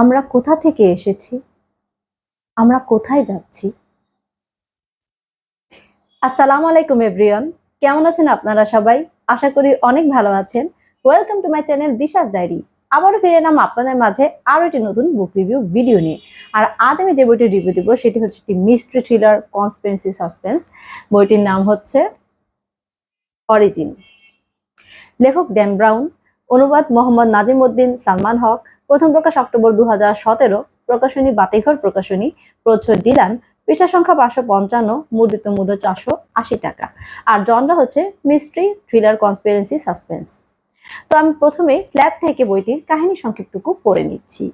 আমরা কোথা থেকে এসেছি? আমরা কোথায় যাচ্ছি? আসসালামু আলাইকুম, এভরিওয়ান। কেমন আছেন আপনারা সবাই? আশা করি অনেক ভালো আছেন। Welcome to my channel Disha's diary আবারও ফিরে এলাম আপনাদের মাঝে আরও একটি নতুন বুক রিভিউ ভিডিও নিয়ে। আর আজ আমি যে বইটি রিভিউ দিব, সেটি হচ্ছে একটি মিস্ট্রি থ্রিলার কনসপেন্সি সাসপেন্স বইটির নাম হচ্ছে অরিজিন লেখক ড্যান ব্রাউন অনুবাদ মোহাম্মদ নাজিম উদ্দিন সালমান হক, প্রথম প্রকাশ অক্টোবর দু সতেরো, প্রকাশনী বাতিঘর, প্রকাশনী প্রচ্ছদ দিলান, পৃষ্ঠা সংখ্যা পাঁচশো পঞ্চান্ন, মুদ্রিত মূল্য চারশো আশি টাকা। আর জনরা হচ্ছে মিস্ট্রি থ্রিলার কনসপিরেন্সি সাসপেন্স তো আমি প্রথমে ফ্ল্যাপ থেকে বইটির কাহিনী সংক্ষিপ্তটুকু পড়ে নিচ্ছি।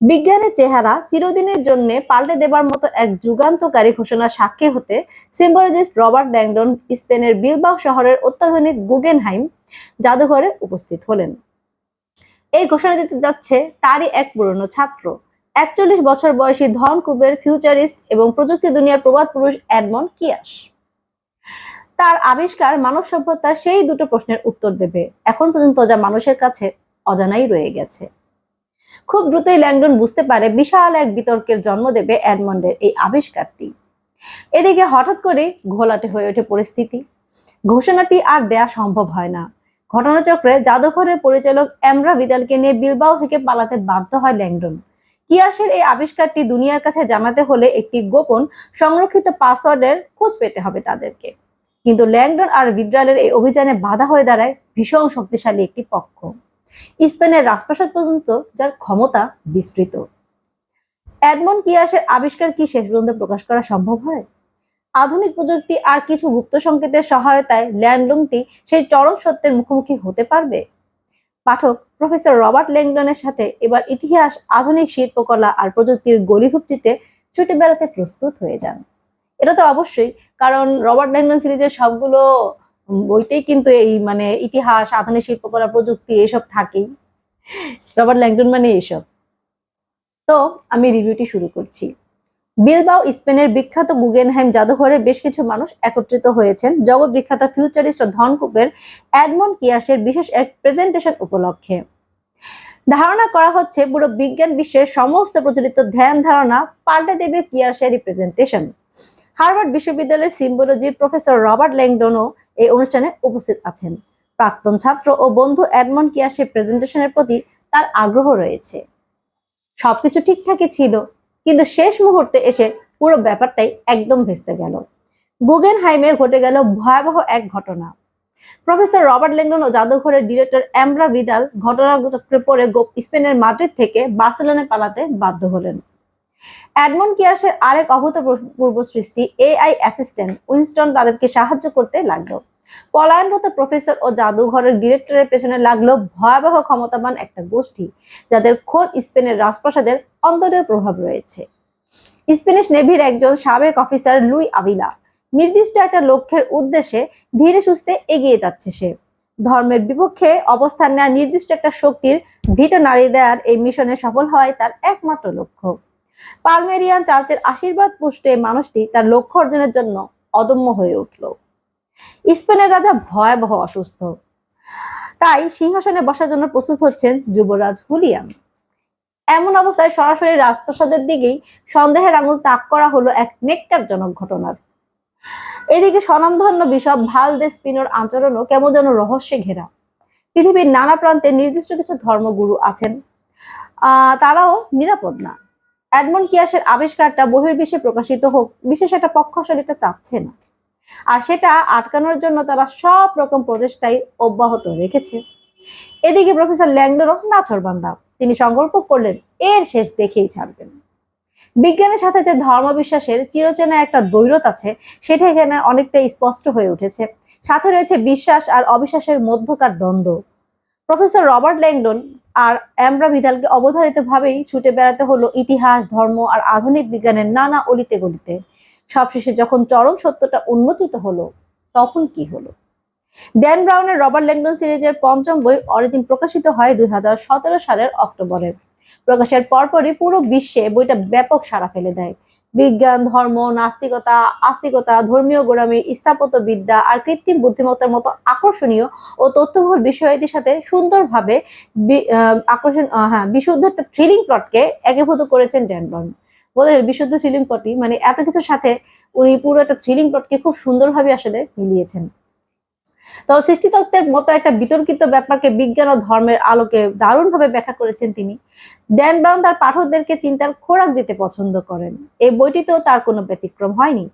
বিজ্ঞানের চেহারা চিরদিনের জন্য পাল্টে দেবার মতো এক যুগান্তকারী ঘোষণা সাক্ষী হতে সিম্বলজিস্ট রবার্ট ড্যাংডন স্পেনের বিলবাও শহরের অত্যাধুনিক গুগেনহাইম জাদুঘরে উপস্থিত হলেন। এই ঘোষণা দিতে যাচ্ছে তারই এক পুরনো ছাত্র। একচল্লিশ বছর বয়সী ধন কুবের ফিউচারিস্ট এবং প্রযুক্তি দুনিয়ার প্রবাদ পুরুষ এডমন কিয়াস। তার আবিষ্কার মানব সভ্যতার সেই দুটো প্রশ্নের উত্তর দেবে। এখন পর্যন্ত যা মানুষের কাছে অজানাই রয়ে গেছে। খুব দ্রুতই ল্যাংডন বুঝতে পারে বিশাল এক বিতর্কের জন্ম দেবে এডমন্ডের এই আবিষ্কারটি। এদিকে হঠাৎ করে ঘোলাটে হয়ে ওঠে পরিস্থিতি। ঘোষণাটি আর দেয়া সম্ভব হয় না। ঘটনাচক্রে জাদুঘরের পরিচালক এমরা বিদালকে নিয়ে বিলবাও থেকে পালাতে বাধ্য হয় ল্যাংডন। কিয়াসের এই আবিষ্কারটি দুনিয়ার কাছে জানাতে হলে একটি গোপন, সংরক্ষিত পাসওয়ার্ডের খোঁজ পেতে হবে তাদেরকে। কিন্তু ল্যাংডন আর ভিড্রালের এই অভিযানে বাধা হয়ে দাঁড়ায় ভীষণ শক্তিশালী একটি পক্ষ। স্পেনের রাজপ্রাসাদ পর্যন্ত যার ক্ষমতা বিস্তৃত। এডমন কিয়াসের আবিষ্কার কি শেষ পর্যন্ত প্রকাশ করা সম্ভব হয়? আধুনিক প্রযুক্তি আর কিছু গুপ্ত সংকেতের সহায়তায় ল্যান্ডলুমটি সেই চরম সত্যের মুখোমুখি হতে পারবে? পাঠক প্রফেসর রবার্ট ল্যাংডনের সাথে এবার ইতিহাস, আধুনিক শিল্পকলা আর প্রযুক্তির গলিঘুপচিতে ছুটে বেড়াতে প্রস্তুত হয়ে যান। এটা তো অবশ্যই, কারণ রবার্ট ল্যাংডন সিরিজের সবগুলো বইতেই কিন্তু এই মানে ইতিহাস, আধুনিক শিল্পকলা, প্রযুক্তি এসব থাকেই। রবার্ট ল্যাংডন মানে এইসব তো আমি রিভিউটি শুরু করছি। বিলবাও স্পেনের বিখ্যাত গুগেনহাইম জাদুঘরে বেশ কিছু মানুষ একত্রিত হয়েছেন। জগৎ বিখ্যাত ফিউচারিস্ট ধনকুপের অ্যাডমন্ড কিয়াসের বিশেষ এক প্রেজেন্টেশন উপলক্ষে। ধারণা করা হচ্ছে পুরো বিজ্ঞান বিশ্বের সমস্ত প্রচলিত ধ্যান ধারণা পাল্টে দেবে কিয়াসের রিপ্রেজেন্টেশন হার্ভার্ড বিশ্ববিদ্যালয়ের সিম্বোলজি প্রফেসর রবার্ট ল্যাংডনও এই অনুষ্ঠানে উপস্থিত আছেন। প্রাক্তন ছাত্র ও বন্ধু অ্যাডমন্ড কিয়াসের প্রেজেন্টেশনের প্রতি তার আগ্রহ রয়েছে। সবকিছু ঠিকঠাকই ছিল, কিন্তু শেষ মুহূর্তে এসে পুরো ব্যাপারটাই একদম ভেস্তে গেল। গুগেন হাইমে ঘটে গেল ভয়াবহ এক ঘটনা। প্রফেসর রবার্ট লেন্ডন ও জাদুঘরের ডিরেক্টর অ্যামরা ভিদাল ঘটনাচক্রে পড়ে স্পেনের মাদ্রিদ থেকে বার্সেলোনায় পালাতে বাধ্য হলেন। অ্যাডমন্ড কিয়াসের আরেক অভূতপূর্ব সৃষ্টি, এআই অ্যাসিস্ট্যান্ট উইনস্টন তাদেরকে সাহায্য করতে লাগল। পলায়নরত প্রফেসর ও জাদুঘরের ডিরেক্টরের পেছনে লাগল ভয়াবহ ক্ষমতাবান একটা গোষ্ঠী, যাদের খোদ স্পেনের রাজপ্রাসাদের অন্তরীয় প্রভাব রয়েছে। স্প্যানিশ নেভির একজন সাবেক অফিসার লুই আভিলা, নির্দিষ্ট একটা লক্ষ্যের উদ্দেশ্যে ধীরে সুস্থে এগিয়ে যাচ্ছে সে। ধর্মের বিপক্ষে অবস্থান নেওয়া নির্দিষ্ট একটা শক্তির ভীত নাড়িয়ে দেওয়ার এই মিশনে সফল হওয়াই তার একমাত্র লক্ষ্য। পালমেরিয়ান চার্চের আশীর্বাদ পুষ্ট এই মানুষটি তার লক্ষ্য অর্জনের জন্য অদম্য হয়ে উঠল। স্পেনের রাজা ভয়াবহ অসুস্থ। তাই সিংহাসনে বসার জন্য প্রস্তুত হচ্ছেন যুবরাজ হুলিয়াম। এমন অবস্থায় সরাসরি রাজপ্রাসাদের দিকেই সন্দেহের আঙুল তাক করা হলো এক নেকটারজনক ঘটনার। এদিকে স্বনামধন্য বিশপ ভালো দে স্পিনোর আচরণও কেমন যেন রহস্যে ঘেরা। পৃথিবীর নানা প্রান্তে নির্দিষ্ট কিছু ধর্মগুরু আছেন। তারাও নিরাপদ না। এডমন্ড কিয়াসের আবিষ্কারটা বহির্বিশ্বে প্রকাশিত হোক, বিশেষ একটা পক্ষ সেটা চাচ্ছে না। আর সেটা আটকানোর জন্য তারা সব রকম প্রচেষ্টাই অব্যাহত রেখেছে। এদিকে প্রফেসর ল্যাংডোরও নাছরবান্দা তিনি সংকল্প করলেন, এর শেষ দেখেই ছাড়বেন। বিজ্ঞানের সাথে যে ধর্মবিশ্বাসের চিরচেনা একটা দৈরত আছে, সেটা এখানে অনেকটা স্পষ্ট হয়ে উঠেছে। সাথে রয়েছে বিশ্বাস আর অবিশ্বাসের মধ্যকার দ্বন্দ্ব। প্রফেসর রবার্ট ল্যাংডন আর অ্যামব্রা ভিদালকে অবধারিতভাবেই ছুটে বেড়াতে হলো ইতিহাস, ধর্ম আর আধুনিক বিজ্ঞানের নানা অলিতে গলিতে। সবশেষে যখন চরম সত্যটা উন্মোচিত হলো, তখন কি হলো? ড্যান ব্রাউনের রবার্ট ল্যাংডন সিরিজের পঞ্চম বই অরিজিন প্রকাশিত হয় দুই হাজার সতেরো সালের অক্টোবরে। প্রকাশের পরপরই পুরো বিশ্বে বইটা ব্যাপক সাড়া ফেলে দেয়। বিজ্ঞান, ধর্ম, নাস্তিকতা, আস্তিকতা, ধর্মীয় গোড়ামি, স্থাপত্যবিদ্যা আর কৃত্রিম বুদ্ধিমত্তার মতো আকর্ষণীয় ও তথ্যবহুল বিষয়টির সাথে সুন্দরভাবে আকর্ষণ হ্যাঁ বিশুদ্ধ একটা থ্রিলিং প্লটকে একীভূত করেছেন ড্যানবন বলে বিশুদ্ধ থ্রিলিং প্লটই মানে এত কিছুর সাথে উনি পুরো একটা থ্রিলিং প্লটকে খুব সুন্দরভাবে আসলে মিলিয়েছেন। তো সৃষ্টিতত্ত্বের মতো একটা বিতর্কিত ব্যাপারকে বিজ্ঞান ও ধর্মের আলোকে দারুণভাবে ব্যাখ্যা করেছেন তিনি। ড্যান ব্রাউন তার পাঠকদেরকে চিন্তার খোরাক দিতে পছন্দ করেন। এই বইটিতেও তার কোনো ব্যতিক্রম হয়নি।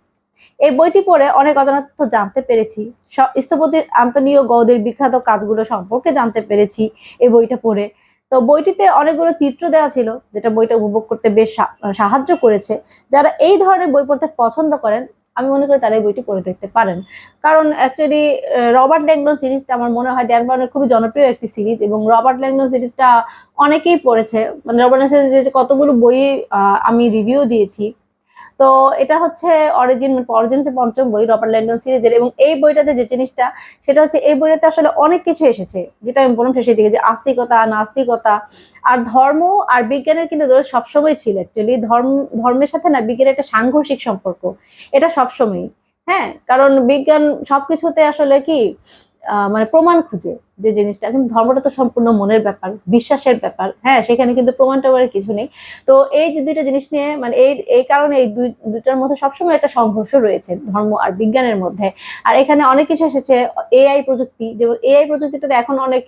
এই বইটি পড়ে অনেক অজানা তথ্য জানতে পেরেছি। স্থপতি আন্তনিও গৌদের বিখ্যাত কাজগুলো সম্পর্কে জানতে পেরেছি এই বইটা পড়ে। তো বইটিতে অনেকগুলো চিত্র দেওয়া ছিল, যেটা বইটা উপভোগ করতে বেশ সাহায্য করেছে। যারা এই ধরনের বই পড়তে পছন্দ করেন আমি মনে করি তারা এই বইটি পড়ে দেখতে পারেন। কারণ অ্যাকচুয়ালি রবার্ট ল্যাংডন সিরিজটা আমার মনে হয় ড্যান ব্রাউনের খুবই জনপ্রিয় একটি সিরিজ এবং রবার্ট ল্যাংডন সিরিজটা অনেকেই পড়েছে। মানে রবার্ট সিরিজ কতগুলো বই আমি রিভিউ দিয়েছি। তো এটা হচ্ছে অরিজিন অরিজিন হচ্ছে পঞ্চম বই, রবার্ট ল্যাংডন সিরিজের, এবং এই বইটাতে যে জিনিসটা, সেটা হচ্ছে এই বইটাতে আসলে অনেক কিছু এসেছে, যেটা আমি বললাম শেষের দিকে যে আস্তিকতা, নাস্তিকতা, আর ধর্ম আর বিজ্ঞানের কিন্তু সবসময় ছিল অ্যাকচুয়ালি ধর্ম, ধর্মের সাথে না বিজ্ঞানের একটা সাংঘর্ষিক সম্পর্ক, এটা সবসময়ই হ্যাঁ? কারণ বিজ্ঞান সবকিছুতে আসলে কি মানে প্রমাণ খুঁজে যে জিনিসটা, কিন্তু ধর্মটা তো সম্পূর্ণ মনের ব্যাপার, বিশ্বাসের ব্যাপার। হ্যাঁ সেখানে কিন্তু প্রমাণ টমানের কিছু নেই। তো এই যে দুইটা জিনিস নিয়ে মানে এই এই কারণে এই দুই দুটার মধ্যে সবসময় একটা সংঘর্ষ রয়েছে ধর্ম আর বিজ্ঞানের মধ্যে। আর এখানে অনেক কিছু এসেছে এআই প্রযুক্তি, যেমন এআই প্রযুক্তিটাতে এখন অনেক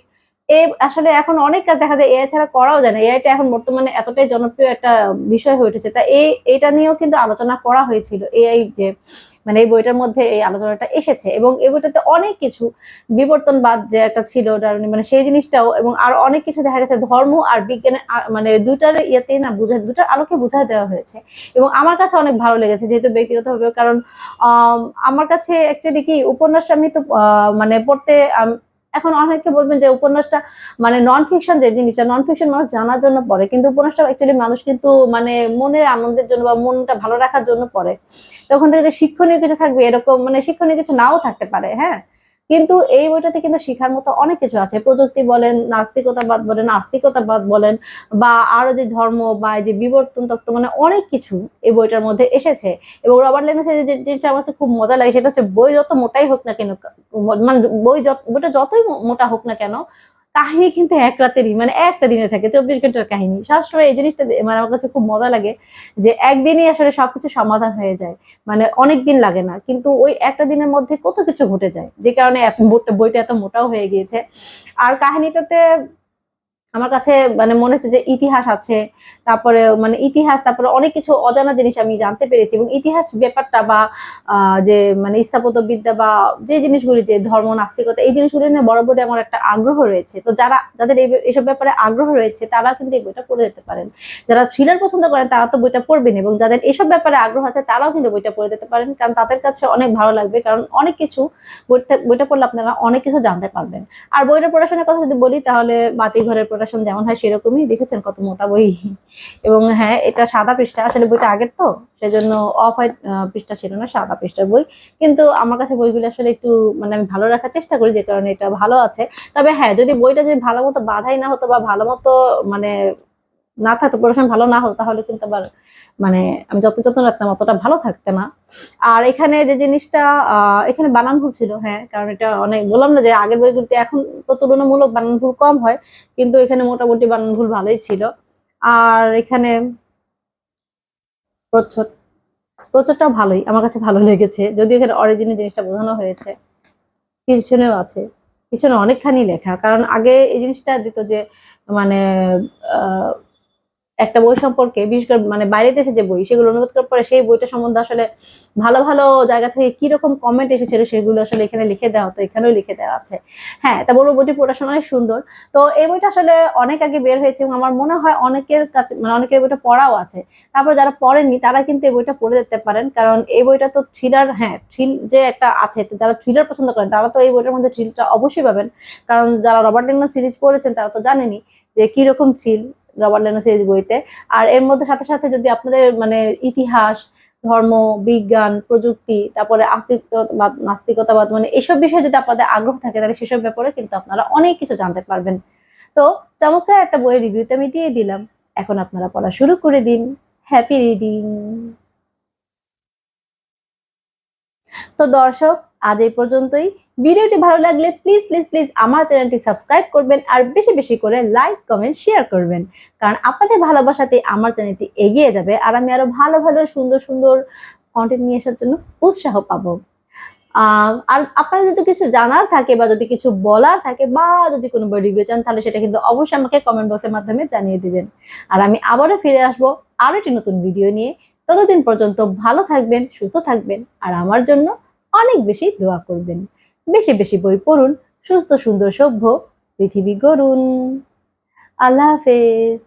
এ আসলে এখন অনেক কাজ দেখা যায় এআই ছাড়া করাও যায় না। এআইটা এখন বর্তমানে এতটাই জনপ্রিয় একটা বিষয় হয়ে উঠেছে। তা এই এইটা নিয়েও কিন্তু আলোচনা করা হয়েছিল। এআই যে মানে এই বইটার মধ্যে এই আলোচনাটা এসেছে এবং এই বইটাতে অনেক কিছু বিবর্তনবাদ যে একটা ছিল মানে সেই জিনিসটাও এবং আর অনেক কিছু দেখা গেছে। ধর্ম আর বিজ্ঞানের মানে দুটার ইয়েতে না বুঝা দুটার আলোকে বুঝাই দেওয়া হয়েছে এবং আমার কাছে অনেক ভালো লেগেছে যেহেতু ব্যক্তিগতভাবে। কারণ আম, আমার কাছে অ্যাকচুয়ালি কি উপন্যাস আমি তো মানে পড়তে এখন অনেকে বলবেন যে উপন্যাসটা মানে নন ফিকশন যে জিনিসটা নন ফিকশন মানুষ জানার জন্য পড়ে, কিন্তু উপন্যাসটা অ্যাকচুয়ালি মানুষ কিন্তু মানে মনের আনন্দের জন্য বা মনটা ভালো রাখার জন্য পড়ে। তখন থেকে যে শিক্ষণীয় কিছু থাকবে এরকম মানে শিক্ষণীয় কিছু নাও থাকতে পারে হ্যাঁ? কিন্তু এই বইটাতে কিন্তু শেখার মতো অনেক কিছু আছে। প্রযুক্তি বলেন, নাস্তিকতাবাদ বলেন, আস্তিকতাবাদ বলেন, বা আরও যে ধর্ম বা যে বিবর্তন তত্ত্ব মানে অনেক কিছু এই বইটার মধ্যে এসেছে। এবং রবার্ট লেনেসের যে জিনিসটা আমার খুব মজা লাগে, সেটা হচ্ছে বই যত মোটাই হোক না কেন মানে বই যত, বইটা যতই মোটা হোক না কেন কাহিনী কিন্তু এক রাতেরই মানে একটা দিনে থাকে, চব্বিশ ঘণ্টার কাহিনী। সবসময় এই জিনিসটা মানে আমার কাছে খুব মজা লাগে যে একদিনই আসলে সবকিছু সমাধান হয়ে যায়। মানে অনেক দিন লাগে না, কিন্তু ওই একটা দিনের মধ্যে কত কিছু ঘটে যায়। যে কারণে বইটা এত মোটাও হয়ে গিয়েছে। আর কাহিনীটাতে আমার কাছে মানে মনে হচ্ছে যে ইতিহাস আছে, তারপরে মানে ইতিহাস, তারপরে অনেক কিছু অজানা জিনিস আমি জানতে পেরেছি এবং ইতিহাস ব্যাপারটা বা যে মানে স্থাপত্যবিদ্যা বা যে জিনিসগুলি যে ধর্ম, নাস্তিকতা, এই জিনিসগুলি নিয়ে বরাবরই আমার একটা আগ্রহ রয়েছে। তো যারা, যাদের এই এসব ব্যাপারে আগ্রহ রয়েছে, তারা কিন্তু এই বইটা পড়ে যেতে পারেন। যারা থ্রিলার পছন্দ করেন, তারা তো বইটা পড়বেন এবং যাদের এসব ব্যাপারে আগ্রহ আছে, তারাও কিন্তু বইটা পড়ে যেতে পারেন, কারণ তাদের কাছে অনেক ভালো লাগবে, কারণ অনেক কিছু বইটা বইটা পড়লে আপনারা অনেক কিছু জানতে পারবেন। আর বইটা পড়াশোনার কথা যদি বলি, তাহলে বাতি ঘরের পড়াশোনা যেমন হয় সেরকমই দেখেছেন কত মোটা বই। এবং হ্যাঁ এটা সাদা পৃষ্ঠা, আসলে বইটা আগের তো, সেজন্য অফ হোয়াইট পৃষ্ঠা ছিল না, সাদা পৃষ্ঠার বই। কিন্তু আমার কাছে বইগুলো আসলে একটু মানে আমি ভালো রাখার চেষ্টা করি যে কারণে এটা ভালো আছে। তবে হ্যাঁ যদি বইটা যদি ভালো মতো বাধাই না হতো বা ভালো মতো মানে না থাকতো পড়াশোনা ভালো না হতো, তাহলে কিন্তু আবার মানে আমি যত যত্ন রাখতাম অতটা ভালো থাকতে না। আর এখানে যে জিনিসটা এখানে বানান ভুল ছিল হ্যাঁ কারণ এটা অনেক বললাম না যে আগের বইগুলোতে এখন তো তুলনামূলক বানান ভুল কম হয়, কিন্তু এখানে মোটামুটি বানান ভুল ভালোই ছিল। আর এখানে প্রচ্ছদ, প্রচ্ছদটাও ভালোই, আমার কাছে ভালো লেগেছে যদি এখানে অরিজিনাল জিনিসটা বোঝানো হয়েছে। পিছনেও আছে, পিছনে অনেকখানি লেখা, কারণ আগে এই জিনিসটা দিত যে মানে একটা বই সম্পর্কে, বিশেষ করে মানে বাইরে দেশে যে বই, সেগুলো অনুবাদ করার পরে সেই বইটা সম্বন্ধে আসলে ভালো ভালো জায়গা থেকে কি রকম কমেন্ট এসেছিল সেগুলো আসলে এখানে লিখে দেওয়া হতো এখানেও লিখে দেওয়া আছে। হ্যাঁ তা বলব বইটি পড়াশোনা অনেক সুন্দর। তো এই বইটা আসলে অনেক আগে বের হয়েছে এবং আমার মনে হয় অনেকের কাছে মানে অনেকের বইটা পড়াও আছে। তারপর যারা পড়েননি, তারা কিন্তু এই বইটা পড়ে দেখতে পারেন, কারণ এই বইটা তো থ্রিলার হ্যাঁ থ্রিল যে একটা আছে যারা থ্রিলার পছন্দ করেন, তারা তো এই বইটার মধ্যে থ্রিলটা অবশ্যই পাবেন। কারণ যারা রবার্ট লেগনার সিরিজ পড়েছেন, তারা তো জানেনই যে কীরকম থ্রিল রবার্ট লেনাসের বইতে। আর এর মধ্যে সাথে সাথে যদি আপনাদের মানে ইতিহাস, ধর্ম, বিজ্ঞান, প্রযুক্তি, তারপরে নাস্তিকতাবাদ মানে এসব বিষয়ে যদি আপনাদের আগ্রহ থাকে, তাহলে সেসব ব্যাপারে কিন্তু আপনারা অনেক কিছু জানতে পারবেন। তো চমৎকার একটা বইয়ের রিভিউতে আমি দিয়ে দিলাম। এখন আপনারা পড়া শুরু করে দিন। Happy reading. তো দর্শক আজ এই পর্যন্তই। ভিডিওটি ভালো লাগলে প্লিজ প্লিজ প্লিজ আমার চ্যানেলটি সাবস্ক্রাইব করবেন আর বেশি বেশি করে লাইক কমেন্ট শেয়ার করবেন। কারণ আপনাদের ভালোবাসাতে আমার চ্যানেলটি এগিয়ে যাবে আর আমি আরও ভালো ভালো, সুন্দর সুন্দর কন্টেন্ট নিয়ে আসার জন্য উৎসাহ পাবো। আর আপনাদের যদি কিছু জানার থাকে বা যদি কিছু বলার থাকে বা যদি কোনো রিভিউ চান, তাহলে সেটা কিন্তু অবশ্যই আমাকে কমেন্ট বক্সের মাধ্যমে জানিয়ে দিবেন। আর আমি আবারও ফিরে আসব আরও একটি নতুন ভিডিও নিয়ে। ততদিন পর্যন্ত ভালো থাকবেন, সুস্থ থাকবেন আর আমার জন্য অনেক বেশি দোয়া করবেন। বেশি বেশি বই পড়ুন, সুস্থ সুন্দর সভ্য পৃথিবী গড়ুন। আল্লাহ হাফেজ।